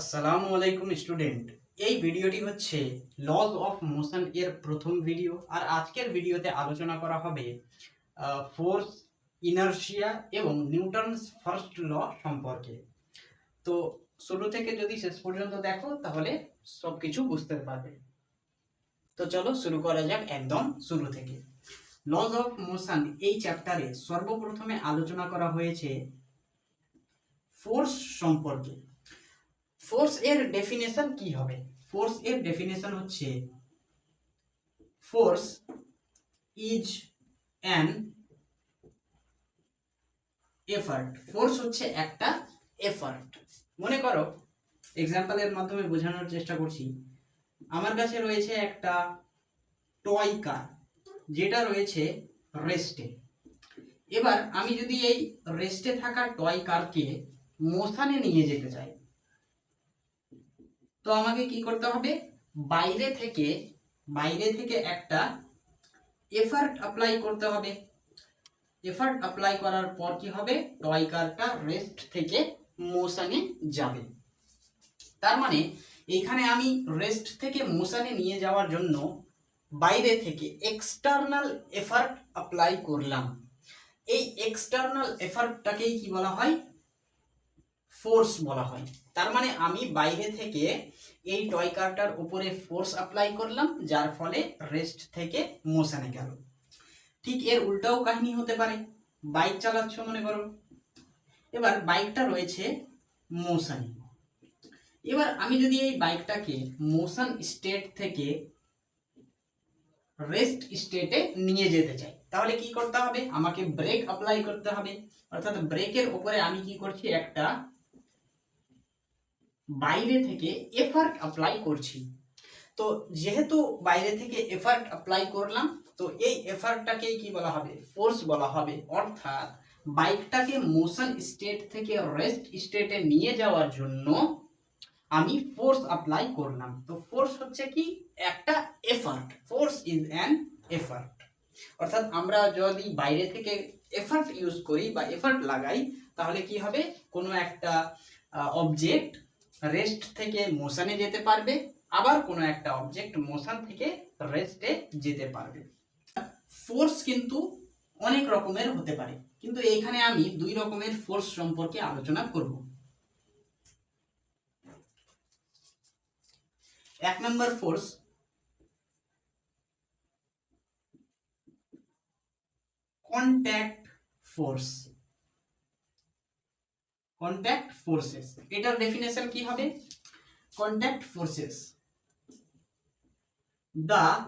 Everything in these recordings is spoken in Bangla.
আসসালামু আলাইকুম, স্টুডেন্ট। এই ভিডিওটি হচ্ছে লজ অফ মোশন এর প্রথম ভিডিও, আর আজকের ভিডিওতে আলোচনা করা হবে ফোর্স ইনার্শিয়া এবং নিউটনস ফার্স্ট ল সম্পর্কে। তো শুরু থেকে যদি শেষ পর্যন্ত দেখো, তাহলে সব কিছু বুঝতে পারবে। তো চলো শুরু করা যাক একদম শুরু থেকে। লজ অফ মোশন এই চ্যাপ্টারে সর্বপ্রথমে আলোচনা করা হয়েছে ফোর্স সম্পর্কে। ফোর্স এর ডেফিনেশন কি হবে? ফোর্স এর ডেফিনেশন হচ্ছে force is an effort force হচ্ছে একটা এফার্ট মনে করো এক্সাম্পলের মাধ্যমে বোঝানোর চেষ্টা করছি। আমার কাছে রয়েছে একটা টয় কার যেটা রয়েছে রেস্টে এবার আমি যদি এই রেস্টে থাকা টয় কারকে মোশানে নিয়ে যেতে চাই তো আমাকে কি করতে হবে? বাইরে থেকে বাইরে থেকে একটা এফার্ট অ্যাপ্লাই করতে হবে। এফার্ট অ্যাপ্লাই করার পর কি হবে? টয় কারটা রেস্ট থেকে মোশনে যাবে। তার মানে এখানে আমি রেস্ট থেকে মোশনে নিয়ে যাওয়ার জন্য বাইরে থেকে এক্সটার্নাল এফার্ট অ্যাপ্লাই করলাম। এই এক্সটার্নাল এফার্টটাকেই কি বলা হয়? ফোর্স বলা হয়। তার মানে আমি বাইরে থেকে এই টয় কারটার উপরে ফোর্স অ্যাপ্লাই করলাম, যার ফলে রেস্ট থেকে মোশনে গেল। ঠিক এর উল্টাও কাহিনী হতে পারে। বাইক চালাচ্ছ মনে করো। এবার বাইকটা রয়েছে মোশনে এবার আমি যদি এই বাইকটাকে মোশন স্টেট থেকে রেস্ট স্টেটে নিয়ে যেতে চাই, তাহলে কি করতে হবে? আমাকে ব্রেক অ্যাপ্লাই করতে হবে। অর্থাৎ ব্রেকের উপরে আমি কি করছি? একটা বাইরে থেকে এফার্ট অ্যাপ্লাই করছি। তো যেহেতু বাইরে থেকে এফার্ট অ্যাপ্লাই করলাম, তো এই এফার্টটাকেই কি বলা হবে? ফোর্স বলা হবে। অর্থাৎ বাইকটাকে মোশন স্টেট থেকে রেস্ট স্টেটে নিয়ে যাওয়ার জন্য আমি ফোর্স অ্যাপ্লাই করলাম। তো ফোর্স হচ্ছে কি? একটা effort force is an effort অর্থাৎ আমরা যদি বাইরে থেকে এফার্ট ইউজ করি বা এফার্ট লাগাই, তাহলে কি হবে? কোনো একটা অবজেক্ট রেস্ট থেকে মোশনে যেতে পারবে, আবার কোনো একটা অবজেক্ট মোশন থেকে রেস্টে যেতে পারবে। ফোর্স কিন্তু অনেক রকমের হতে পারে, কিন্তু এইখানে আমি দুই রকমের ফোর্স সম্পর্কে আলোচনা করব। এক নম্বর force contact force contact forces এটার ডেফিনেশন কি হবে contact forces the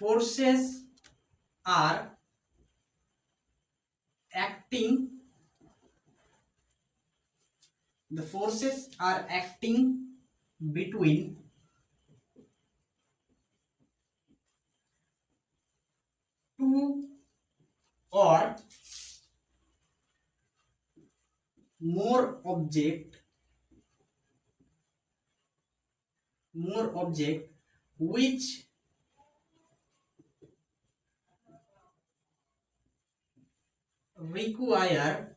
forces are acting the forces are acting between two or more object more object which require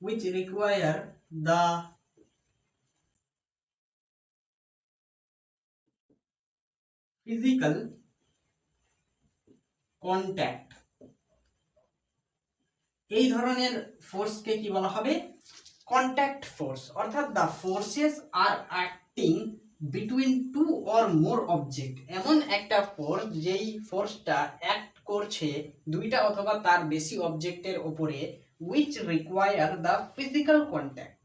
which require the physical contact এই ধরনের ফোর্সকে কি বলা হবে? কন্ট্যাক্ট ফোর্স অর্থাৎ the forces are acting between two or more object এমন একটা ফোর্স যেই ফোর্সটা অ্যাক্ট করছে দুইটা অথবা তার বেশি অবজেক্টের উপরে which require the physical contact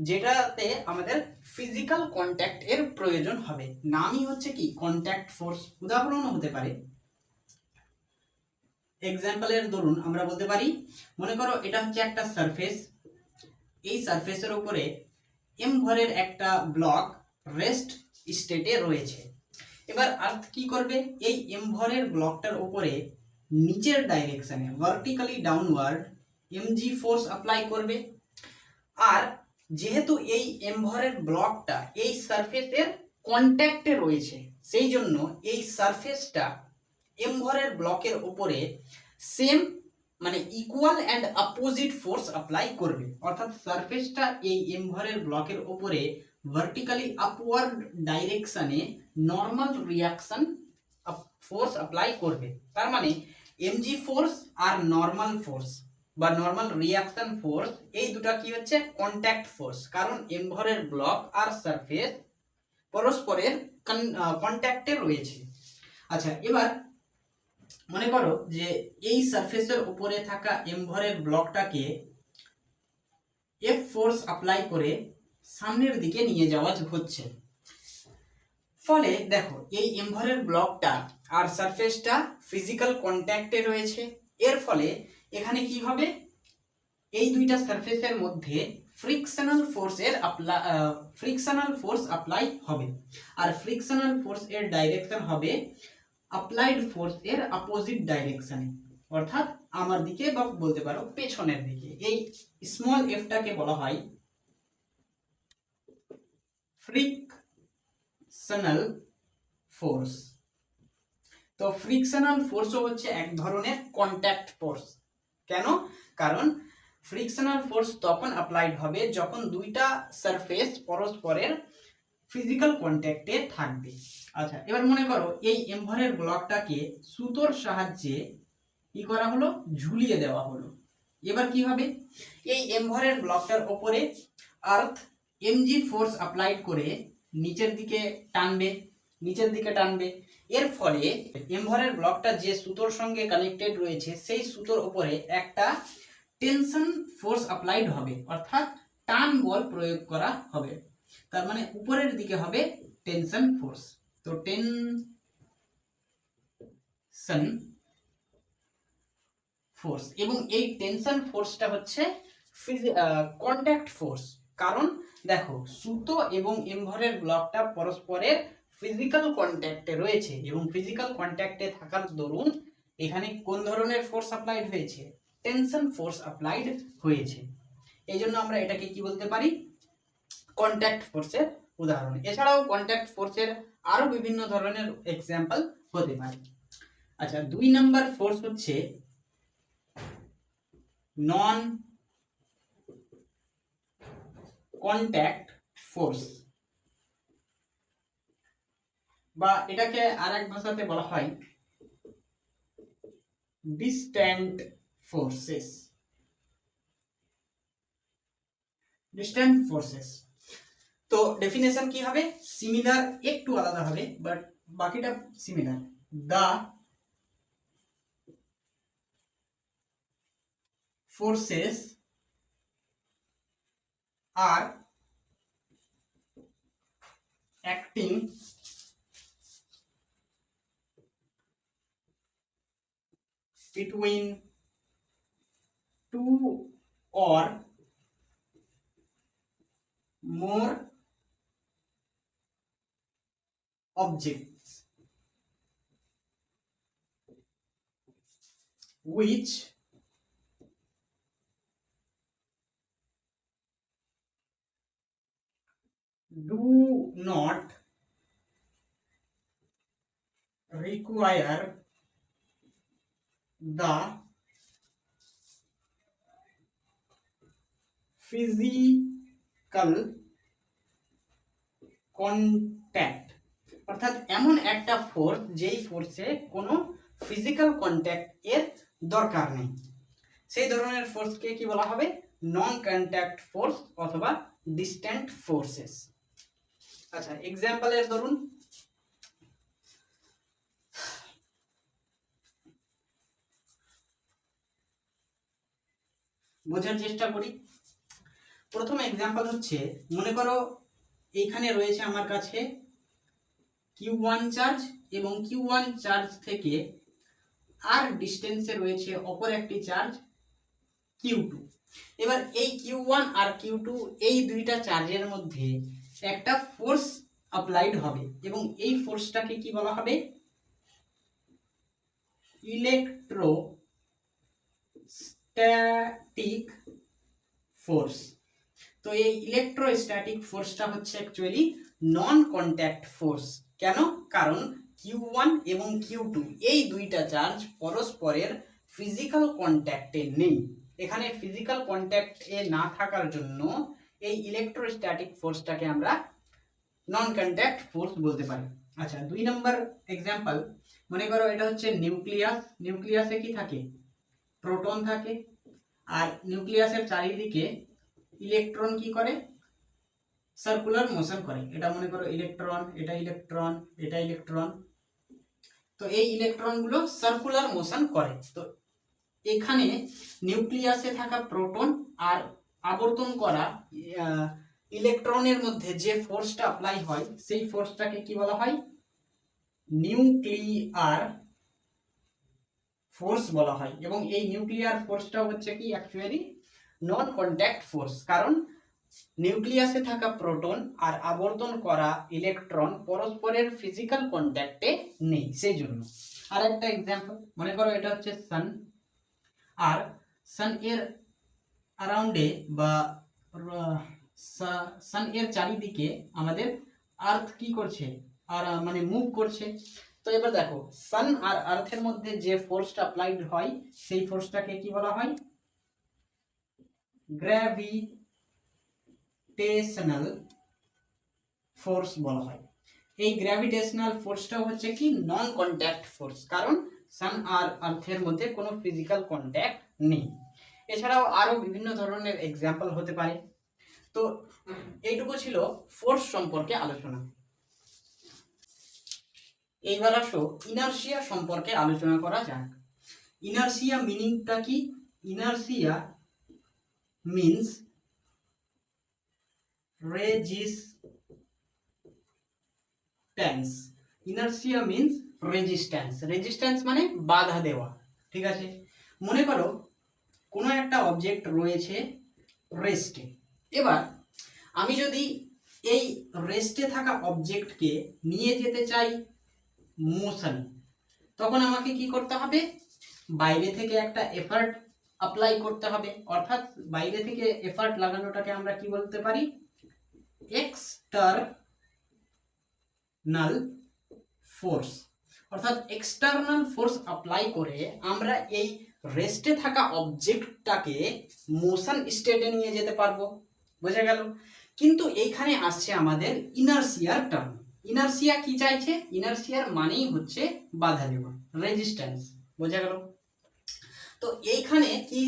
যেটাতে আমাদের ফিজিক্যাল কন্ট্যাক্ট এর প্রয়োজন হবে। নামই হচ্ছে কি? কন্ট্যাক্ট ফোর্স উদাহরণও হতে পারে। এক্সাম্পলের দরুন আমরা বলতে পারি, মনে করো এটা হচ্ছে একটা সারফেস এই সারফেসের উপরে এম ভরের একটা ব্লক রেস্ট স্টেটে রয়েছে। এবার আর্থ কি করবে? এই এম ভরের ব্লকটার উপরে নিচের ডাইরেকশনে vertically downward MG force apply করবে। আর যেহেতু এই এম ভরের ব্লকটা এই সারফেসের কন্ট্যাক্টে রয়েছে, সেই জন্য এই সারফেসটা এম ভরের ব্লকের উপরে সেম মানে equal and opposite force apply করবে। অর্থাৎ সারফেসটা এই এমভরের ব্লকের উপরে ভার্টিক্যালি আপওয়ার্ড ডাইরেকশনে নর্মাল রিয়াকশন ফোর্স অ্যাপ্লাই করবে। তার মানে এমজি ফোর্স আর নর্মাল ফোর্স বা নর্মাল রিয়াকশন ফোর্স এই দুটা কি হচ্ছে? কন্ট্যাক্ট ফোর্স কারণ এমভরের ব্লক আর সারফেস পরস্পরের কন্ট্যাক্টে রয়েছে। আচ্ছা এবার মনে করো যে এই সারফেসের উপরে থাকা এমভরের ব্লকটাকে এফ ফোর্স অ্যাপ্লাই করে সামনের দিকে নিয়ে যাওয়া হচ্ছে। ফলে দেখো, এই এমভরের ব্লকটা আর সারফেসটা ফিজিক্যাল কন্ট্যাক্টে রয়েছে। এর ফলে এখানে কি হবে? এই দুইটা সারফেসের মধ্যে ফ্রিকশনাল ফোর্সের ফ্রিকশনাল ফোর্স অ্যাপ্লাই হবে। আর ফ্রিকশনাল ফোর্স এর ডাইরেকশন হবে অ্যাপ্লাইড ফোর্স এর অপোজিট ডাইরেকশনে অর্থাৎ আমার দিকে বা বলতে পারো পেছনের দিকে। এই স্মল এফটাকে বলা হয় ফ্রিকশনাল ফোর্স তো ফ্রিকশনাল ফোর্সও হচ্ছে এক ধরনের কন্ট্যাক্ট ফোর্স কেন? কারণ ফ্রিকশনাল ফোর্স তখন অ্যাপ্লাইড হবে যখন দুইটা সারফেস পরস্পরের ফিজিক্যাল কন্ট্যাক্টে থাকবে। আচ্ছা এবার মনে করো এই এমভরের ব্লকটাকে সুতোর সাহায্যে কি করা হলো? ঝুলিয়ে দেওয়া হলো। এবার কি হবে? এই এমভরের ব্লকটার ওপরে আর্থ এমজি ফোর্স অ্যাপ্লাইড করে নিচের দিকে টানবে, নিচের দিকে টানবে। এর ফলে এমভরের ব্লকটা যে সুতোর সঙ্গে কানেক্টেড রয়েছে, সেই সুতোর ওপরে একটা টেনশন ফোর্স অ্যাপ্লাইড হবে, অর্থাৎ টান বল প্রয়োগ করা হবে। তার মানে উপরের দিকে হবে টেনশন ফোর্স। তো টেনশন ফোর্স এবং এই টেনশন ফোর্সটা হচ্ছে কন্ট্যাক্ট ফোর্স কারণ দেখো, সুতো এবং এমভরের ব্লকটা পরস্পরের ফিজিক্যাল কন্ট্যাক্টে রয়েছে এবং ফিজিক্যাল কন্ট্যাক্টে থাকার দরুন এখানে কোন ধরনের ফোর্স অ্যাপ্লাইড হয়েছে? টেনশন ফোর্স অ্যাপ্লাইড হয়েছে। এই জন্য আমরা এটাকে কি বলতে পারি? কন্ট্যাক্ট ফোর্সের উদাহরণ। এছাড়াও কন্ট্যাক্ট ফোর্সের আরও বিভিন্ন ধরনের এক্সাম্পল হতে পারে। আচ্ছা দুই নাম্বার ফোর্স হচ্ছে নন কন্ট্যাক্ট ফোর্স বা এটাকে আর এক ভাষাতে বলা হয় ডিস্ট্যান্ট ফোর্সেস ডিস্ট্যান্ট ফোর্সেস তো ডেফিনেশন কি হবে সিমিলার একটু আলাদা হবে বাট বাকিটা similar the forces are acting between two or more objects which do not require the physical contact অর্থাৎ এমন একটা ফোর্স যেই ফোর্সে কোনো ফিজিক্যাল কন্ট্যাক্ট এর দরকার নেই। সেই ধরনের ফোর্সকে কি বলা হবে? নন কন্ট্যাক্ট ফোর্স অথবা ডিস্ট্যান্ট ফোর্সেস আচ্ছা এক্সাম্পলের ধরুন। বোঝার চেষ্টা করি। প্রথম এক্সাম্পল হচ্ছে, মনে করো, এইখানে রয়েছে আমার কাছে কিউ ওয়ান চার্জ এবং কিউ ওয়ান চার্জ থেকে আর ডিস্টেন্সে রয়েছে অপর একটি চার্জ কিউ টু এবার এই কিউ ওয়ান আর কিউ টু এই দুইটা চার্জের মধ্যে একটা ফোর্স অ্যাপ্লাইড হবে এবং এই ফোর্সটাকে কি বলা হবে? ইলেকট্রো স্ট্যাটিক ফোর্স তো এই ইলেকট্রোস্ট্যাটিক ফোর্সটা হচ্ছে অ্যাকচুয়ালি নন কন্ট্যাক্ট ফোর্স কেন? কারণ কিউ ওয়ান এবং কিউ টু এই দুইটা চার্জ পরস্পরের ফিজিক্যাল কন্ট্যাক্টে নেই। এখানে ফিজিক্যাল কন্ট্যাক্টে না থাকার জন্য এই ইলেকট্রোস্ট্যাটিক ফোর্সটাকে আমরা নন কন্ট্যাক্ট ফোর্স বলতে পারি। আচ্ছা দুই নম্বর এক্সাম্পল মনে করো এটা হচ্ছে নিউক্লিয়াস নিউক্লিয়াসে কি থাকে? প্রোটন থাকে। আর নিউক্লিয়াসের চারিদিকে ইলেকট্রন কি করে? সার্কুলার মোশন করে। এটা মনে করো ইলেকট্রন এটা ইলেকট্রন এটা ইলেকট্রন তো এই ইলেকট্রনগুলো সার্কুলার মোশন করে। তো এখানে নিউক্লিয়াসে থাকা প্রোটন আর আবর্তন করা ইলেকট্রনের মধ্যে যে ফোর্সটা অ্যাপ্লাই হয়, সেই ফোর্সটাকে কি বলা হয়? নিউক্লিয়ার ফোর্স বলা হয়। এবং এই নিউক্লিয়ার ফোর্সটা হচ্ছে কি অ্যাকচুয়ালি নন কন্ট্যাক্ট ফোর্স কারণ নিউক্লিয়াসে থাকা প্রোটন আর আবর্তন করা ইলেকট্রন পরস্পরের ফিজিক্যাল কন্ট্যাক্টে নেই, সেই জন্য। আর একটা এক্সাম্পল মনে করো এটা হচ্ছে সান আর সান এর অ্যারাউন্ডে বা সান এর চারিদিকে আমাদের আর্থ কি করছে? আর মানে মুভ করছে। তো এবার দেখো সান আর আর্থের মধ্যে যে ফোর্সটা অ্যাপ্লাইড হয়, সেই ফোর্সটাকে কি বলা হয়? গ্র্যাভিটেশনাল ফোর্স বলা হয়। এই গ্র্যাভিটেশনাল ফোর্সটা হচ্ছে কি? নন কন্ট্যাক্ট ফোর্স কারণ সান আর আর্থের মধ্যে কোনো ফিজিক্যাল কন্ট্যাক্ট নেই। এছাড়াও আরও বিভিন্ন ধরনের এক্সাম্পল হতে পারে। তো এইটুকু ছিল ফোর্স সম্পর্কে আলোচনা। এইবার আসো ইনার্সিয়া সম্পর্কে আলোচনা করা যাক। ইনার্সিয়া মিনিংটা কি? Inertia means resistance inertia means resistance resistance মানে বাধা দেওয়া। ঠিক আছে? মনে করো, কোনো একটা অবজেক্ট রয়েছে রেস্টে এবার, আমি যদি এই রেস্টে থাকা অবজেক্টকে নিয়ে যেতে চাই মোশন তখন আমাকে কি করতে হবে? বাইরে থেকে একটা এফার্ট অ্যাপ্লাই করতে হবে। অর্থাৎ বাইরে থেকে এফার্ট লাগানোটাকে আমরা কি বলতে পারি? এক্সটার্নাল ফোর্স অর্থাৎ এক্সটার্নাল ফোর্স অ্যাপ্লাই করে আমরা এই রেস্টে থাকা অবজেক্টটাকে মোশন স্টেটে নিয়ে যেতে পারব। বোঝা গেল? কিন্তু এইখানে আসছে আমাদের ইনার্সিয়ার টার্ম ইনার্সিয়া কি চাইছে? ইনার্সিয়ার মানেই হচ্ছে বাধা দেওয়া রেজিস্ট্যান্স বোঝা গেল? তো এইখানে কি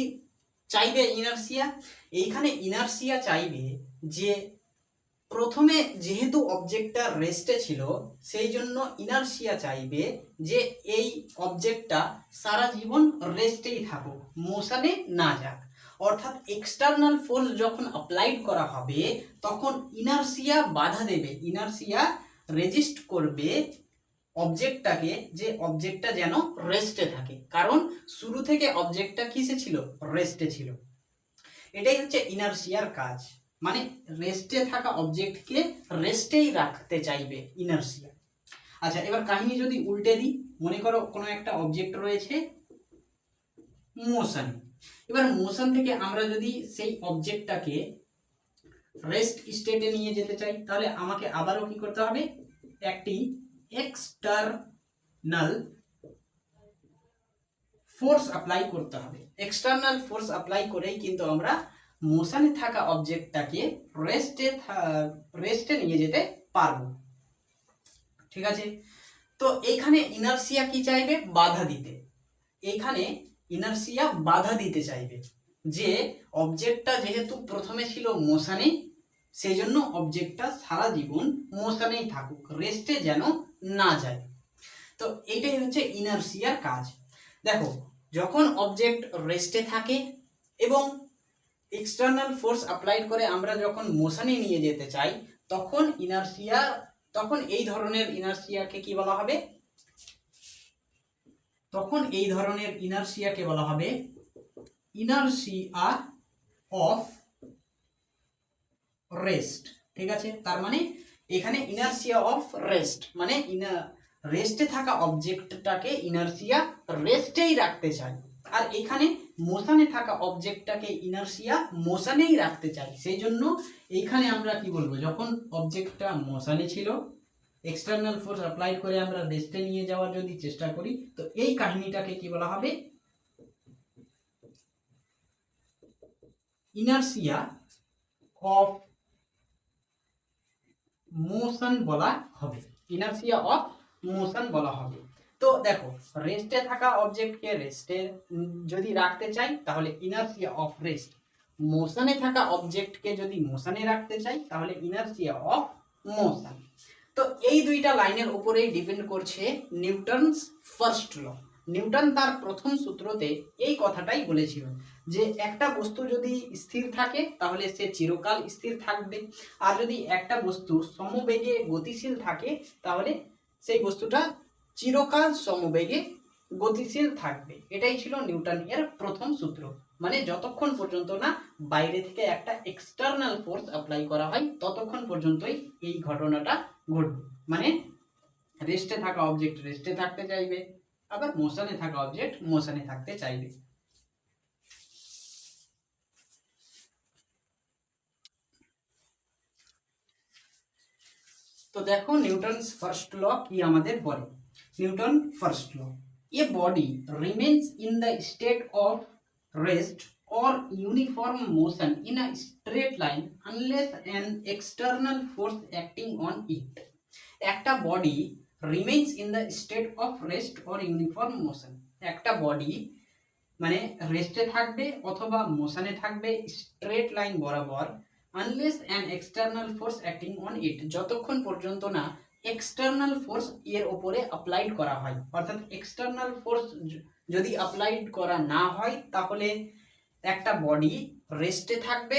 চাইবে ইনার্সিয়া এইখানে ইনার্সিয়া চাইবে যে প্রথমে যেহেতু অবজেক্টটা রেস্টে ছিল, সেই জন্য ইনার্সিয়া চাইবে যে এই অবজেক্টটা সারা জীবন রেস্টেই থাকুক, মোশনে না যাক। অর্থাৎ এক্সটার্নাল ফোর্স যখন অ্যাপ্লাইড করা হবে, তখন ইনার্সিয়া বাধা দেবে। ইনার্সিয়া রেজিস্ট করবে অবজেক্টটাকে যে অবজেক্টটা যেন রেস্টে থাকে। কারণ শুরু থেকে অবজেক্টটা কিসে ছিল? রেস্টে ছিল। এটাই হচ্ছে ইনার্সিয়ার কাজ। মানে রেস্টে থাকা অবজেক্টকে রেস্টেই রাখতে চাইবে ইনার্সিয়া আচ্ছা এবার কাহিনী যদি উল্টে দিই, মনে করো কোনো একটা অবজেক্ট রয়েছে মোশন এবার মোশন থেকে আমরা যদি সেই অবজেক্টটাকে রেস্ট স্টেটে নিয়ে যেতে চাই, তাহলে আমাকে আবারও কি করতে হবে? একটি এক্সটার্নাল ফোর্স অ্যাপ্লাই করতে হবে। এক্সটার্নাল ফোর্স অ্যাপ্লাই করেই কিন্তু আমরা মোশনে থাকা অবজেক্টটাকে রেস্টে রেস্টে নিয়ে যেতে পারব। ঠিক আছে? তো এইখানে ইনার্সিয়া কি চাইবে? বাধা দিতে। এইখানে ইনার্সিয়া বাধা দিতে চাইবে যে অবজেক্টটা যেহেতু প্রথমে ছিল মোশনে সেই জন্য অবজেক্টটা সারা জীবন মোশনেই থাকুক রেস্টে যেন না যায়। তো এইটাই হচ্ছে ইনার্সিয়ার কাজ। দেখো, যখন অবজেক্ট রেস্টে থাকে এবং এক্সটার্নাল ফোর্স অ্যাপ্লাইড করে আমরা যখন মোশনে নিয়ে যেতে চাই, তখন ইনার্সিয়া তখন এই ধরনের ইনার্সিয়াকে কি বলা হবে? তখন এই ধরনের ইনার্সিয়াকে বলা হবে? ইনার্সিয়া অফ রেস্ট ঠিক আছে? তার মানে এখানে ইনার্সিয়া অফ রেস্ট মানে রেস্টে থাকা অবজেক্টটাকে ইনার্সিয়া রেস্টেই রাখতে চাই। আর এখানে মোশানে থাকা অবজেক্টটাকে ইনার্সিয়া মোশানেই রাখতে চাই। সেই জন্য এইখানে আমরা কি বলব? যখন অবজেক্টটা মোশানে ছিল এক্সটার্নাল ফোর্স অ্যাপ্লাই করে আমরা রেস্টে নিয়ে যাওয়ার যদি চেষ্টা করি, তো এই কাহিনীটাকে কি বলা হবে? ইনার্সিয়া অফ মোশন বলা হবে। ইনার্সিয়া অফ মোশন বলা হবে। তো দেখো রেস্টে থাকা অবজেক্টকে রেস্টে যদি রাখতে চাই, তাহলে ইনার্সিয়া অফ রেস্ট মোশনে থাকা অবজেক্টকে যদি মোশনে রাখতে চাই, তাহলে ইনার্সিয়া অফ মোশন তো এই দুইটা লাইনের উপরেই ডিপেন্ড করছে নিউটনস ফার্স্ট ল নিউটন তার প্রথম সূত্রতে এই কথাটাই বলেছিল, যে একটা বস্তু যদি স্থির থাকে, তাহলে সে চিরকাল স্থির থাকবে। আর যদি একটা বস্তু সমবেগে গতিশীল থাকে, তাহলে সেই বস্তুটা চিরকাল সমবেগে গতিশীল থাকবে। এটাই ছিল নিউটন এর প্রথম সূত্র। মানে যতক্ষণ পর্যন্ত না বাইরে থেকে একটা এক্সটার্নাল ফোর্স অ্যাপ্লাই করা হয়, ততক্ষণ পর্যন্তই এই ঘটনাটা ঘটবে। মানে রেস্টে থাকা অবজেক্ট রেস্টে থাকতে চাইবে, আবার মোশনে থাকা অবজেক্ট মোশনে থাকতে চাইবে। তো দেখো নিউটনস ফার্স্ট ল কি আমাদের বলে। Newton first law a body remains in the state of rest or uniform motion in a straight line unless an external force acting on it. একটা body remains in the state of rest or uniform motion একটা বডি মানে রেস্টে থাকবে অথবা মোশনে থাকবে স্ট্রেট লাইন বরাবর unless an external force acting on it যতক্ষণ পর্যন্ত না এক্সটার্নাল ফোর্স এর ওপরে অ্যাপ্লাইড করা হয়। অর্থাৎ এক্সটার্নাল ফোর্স যদি অ্যাপ্লাইড করা না হয়, তাহলে একটা বডি রেস্টে থাকবে।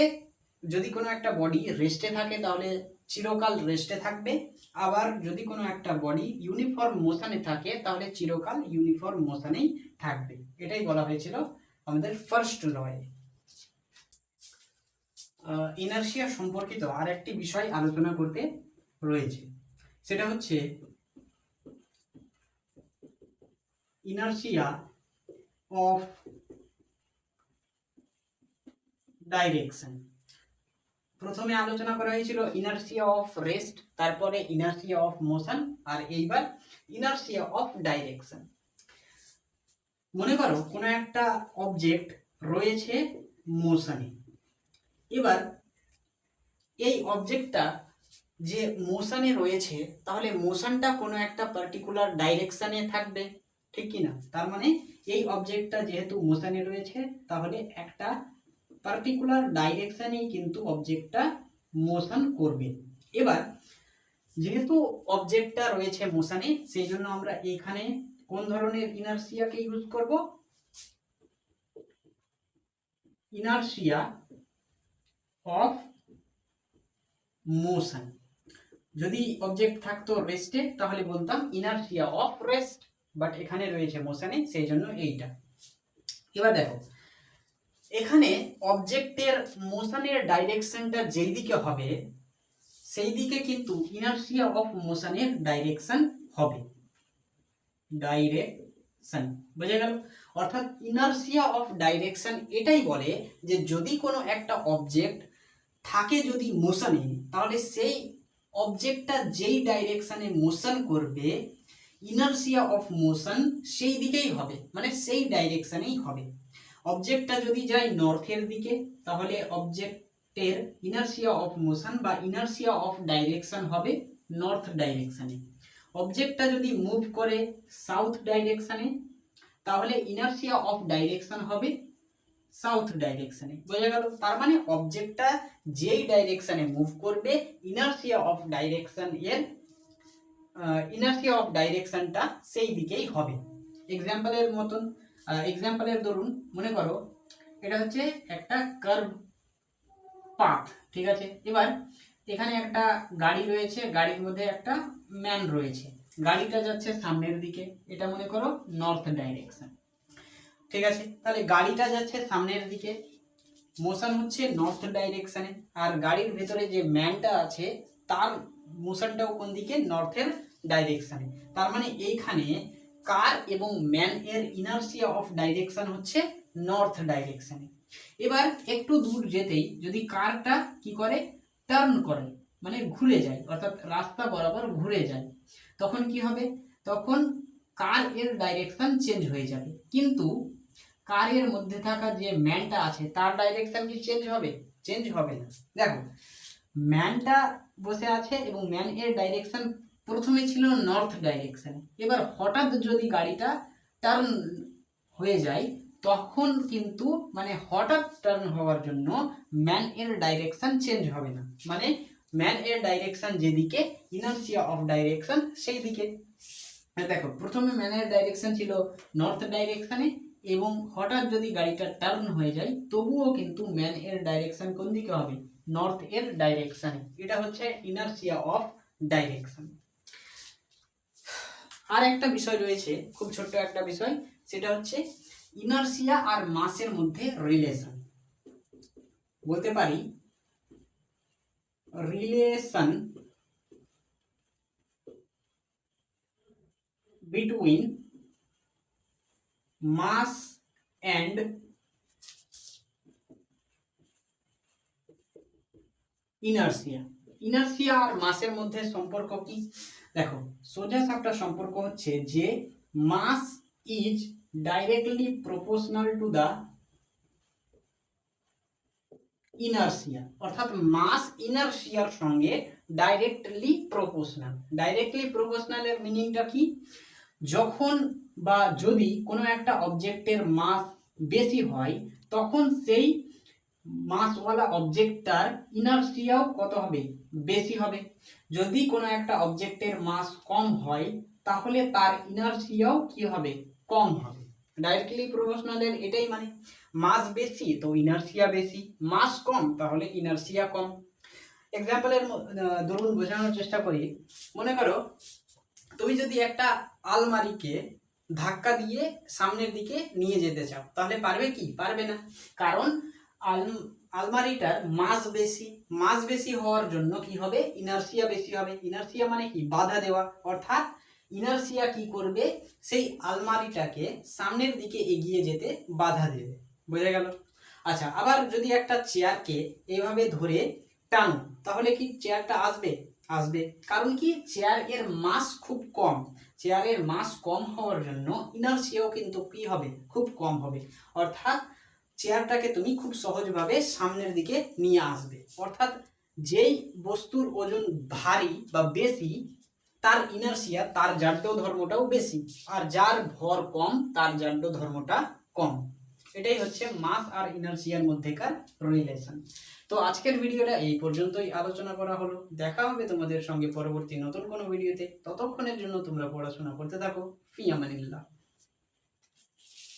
যদি কোনো একটা বডি রেস্টে থাকে, তাহলে চিরকাল রেস্টে থাকবে। আবার যদি কোনো একটা বডি ইউনিফর্ম মোশনে থাকে, তাহলে চিরকাল ইউনিফর্ম মোশনেই থাকবে। এটাই বলা হয়েছিল আমাদের ফার্স্ট লয়ে ইনার্শিয়া সম্পর্কিত আর একটি বিষয় আলোচনা করতে রয়েছে। সেটা হচ্ছে ইনার্শিয়া অফ ডাইরেকশন প্রথমে আলোচনা করা হয়েছিল ইনার্সিয়া অফ রেস্ট তারপরে ইনার্সিয়া অফ মোশন আর এইবার ইনার্সিয়া অফ ডাইরেকশন মনে করো, কোনো একটা অবজেক্ট রয়েছে মোশনে এবার এই অবজেক্টটা যে মোশনে রয়েছে, তাহলে মোশনটা কোনো একটা পার্টিকুলার ডাইরেকশনে থাকবে, ঠিক কি না তার মানে এই অবজেক্টটা যেহেতু মোশনে রয়েছে, তাহলে একটা পার্টিকুলার ডাইরেকশনেই কিন্তু অবজেক্টটা মোশন করবে। এবার, যেহেতু অবজেক্টটা রয়েছে মোশানে, সেই জন্য আমরা এখানে কোন ধরনের ইনার্সিয়াকে ইউজ করব? ইনার্সিয়া অফ মোশন যদি অবজেক্ট থাকতো রেস্টে তাহলে বলতাম ইনার্সিয়া অফ রেস্ট বাট এখানে রয়েছে মোশনে সেই জন্য এইটা। এবার দেখো, এখানে অবজেক্টের মোশনের ডাইরেকশনটা যেই দিকে হবে, সেই দিকে কিন্তু ইনার্সিয়া অফ মোশনের ডাইরেকশন হবে। ডাইরেকশন বুঝে গেল? অর্থাৎ ইনার্সিয়া অফ ডাইরেকশন এটাই বলে যে যদি কোনো একটা অবজেক্ট থাকে যদি মোশনে তাহলে সেই অবজেক্টটা যেই ডাইরেকশনে মোশন করবে ইনার্সিয়া অফ মোশন সেই দিকেই হবে মানে সেই ডাইরেকশনেই হবে। অবজেক্টটা যদি যায় নর্থের দিকে, তাহলে অবজেক্টের ইনার্সিয়া অফ মোশন বা ইনার্সিয়া অফ ডাইরেকশন হবে নর্থ ডাইরেকশনে অবজেক্টটা যদি মুভ করে সাউথ ডাইরেকশনে তাহলে ইনার্সিয়া অফ ডাইরেকশন হবে সাউথ ডাইরেকশনে বোঝা গেল? তার মানে অবজেক্টটা যেই ডাইরেকশনে মুভ করবে ইনার্সিয়া অফ ডাইরেকশন এর ইনার্সিয়া অফ ডাইরেকশনটা সেই দিকেই হবে। এক্সাম্পলের মতন এক্সাম্পলের ধরুন, মনে করো, এটা হচ্ছে একটা কার্ভ পাথ ঠিক আছে? এবার, এখানে একটা গাড়ি রয়েছে, গাড়ির মধ্যে একটা ম্যান রয়েছে। গাড়িটা যাচ্ছে সামনের দিকে, এটা মনে করো নর্থ ডাইরেকশন ঠিক আছে? তাহলে গাড়িটা যাচ্ছে সামনের দিকে। মোশন হচ্ছে নর্থ ডাইরেকশনে আর গাড়ির ভেতরে যে ম্যানটা আছে, তার মোশনটাও কোন দিকে? নর্থের ডাইরেকশনে তার মানে এইখানে কার এবং ম্যান এর ইনার্সিয়া অফ ডাইরেকশন হচ্ছে নর্থ ডাইরেকশনে এবার একটু দূর যেতেই যদি কারটা কি করে? টার্ন করে। মানে ঘুরে যায়। অর্থাৎ রাস্তা বরাবর ঘুরে যায়। তখন কি হবে? তখন কার এর ডাইরেকশন চেঞ্জ হয়ে যাবে। কিন্তু কারের মধ্যে থাকা যে ম্যানটা আছে, তার ডাইরেকশন কি চেঞ্জ হবে? চেঞ্জ হবে না। দেখো, ম্যানটা বসে আছে এবং ম্যান এর ডাইরেকশন প্রথমে ছিল নর্থ ডাইরেকশন এবার হঠাৎ যদি গাড়িটা টার্ন হয়ে যায়, তখন কিন্তু মানে হঠাৎ টার্ন হওয়ার জন্য ম্যান এর ডাইরেকশন চেঞ্জ হবে না। মানে ম্যান এর ডাইরেকশন যেদিকে ইনার্সিয়া অফ ডাইরেকশন সেই দিকে দেখো, প্রথমে ম্যানের ডাইরেকশন ছিল নর্থ ডাইরেকশনে এবং হঠাৎ যদি গাড়িটা টার্ন হয়ে যায়, তবুও কিন্তু ম্যান এর ডাইরেকশন কোন দিকে হবে? নর্থ এর ডাইরেকশনে এটা হচ্ছে ইনার্সিয়া অফ ডাইরেকশন আর একটা বিষয় রয়েছে, খুব ছোট্ট একটা বিষয়, সেটা হচ্ছে ইনার্সিয়া আর মাসের মধ্যে রিলেশন বলতে পারি relation between mass and inertia inertia আর মাসের মধ্যে সম্পর্ক কি? দেখো, সোজা সাপটা সম্পর্ক হচ্ছে যে mass is directly proportional to the inertia অর্থাৎ মাস ইনার্সিয়ার সঙ্গে ডাইরেক্টলি প্রপোর্শনাল ডাইরেক্টলি প্রপোর্শনালের মিনিংটা কি? যখন বা যদি কোনো একটা অবজেক্টের মাস বেশি হয়, তখন সেই মাসওয়ালা অবজেক্টটার ইনার্সিয়াও কত হবে? বেশি হবে। যদি কোনো একটা অবজেক্টের মাস কম হয়, তাহলে তার ইনার্সিয়াও কি হবে? কম হবে। ডাইরেক্টলি প্রপোর্শনালের এটাই মানে। মাস বেশি, তো ইনার্সিয়া বেশি। মাস কম, তাহলে ইনার্সিয়া কম। এক্সাম্পলের ধরুন বোঝানোর চেষ্টা করি। মনে করো, তুমি যদি একটা আলমারিকে ধাক্কা দিয়ে সামনের দিকে নিয়ে যেতে চাও, তাহলে পারবে কি? পারবে না। কারণ আল, আলমারিটার মাস বেশি মাস বেশি হওয়ার জন্য কি হবে? ইনার্সিয়া বেশি হবে। ইনার্সিয়া মানে কি? বাধা দেওয়া। অর্থাৎ ইনার্সিয়া কি করবে? সেই আলমারিটাকে সামনের দিকে এগিয়ে যেতে বাধা দেবে। বোঝা গেল? আচ্ছা আবার যদি একটা চেয়ারকে এইভাবে ধরে টানো, তাহলে কি চেয়ারটা আসবে? আসবে। কারণ কি? চেয়ারের মাস খুব কম। চেয়ারের মাস কম হওয়ার জন্য ইনার্সিয়াও কিন্তু কি হবে, খুব কম হবে। অর্থাৎ চেয়ারটাকে তুমি খুব সহজভাবে সামনের দিকে নিয়ে আসবে। অর্থাৎ যেই বস্তুর ওজন ভারী বা বেশি, তার ইনার্সিয়া তার জাড্য ধর্মটাও বেশি। আর যার ভর কম, তার জাড্য ধর্মটা কম। এটাই হচ্ছে মাস আর ইনার্সিয়ার মধ্যেকার রিলেশন তো আজকের ভিডিওটা এই পর্যন্তই আলোচনা করা হলো। দেখা হবে তোমাদের সঙ্গে পরবর্তী নতুন কোনো ভিডিওতে। ততক্ষণের জন্য তোমরা পড়াশোনা করতে থাকো। ফি আমানিল্লাহ।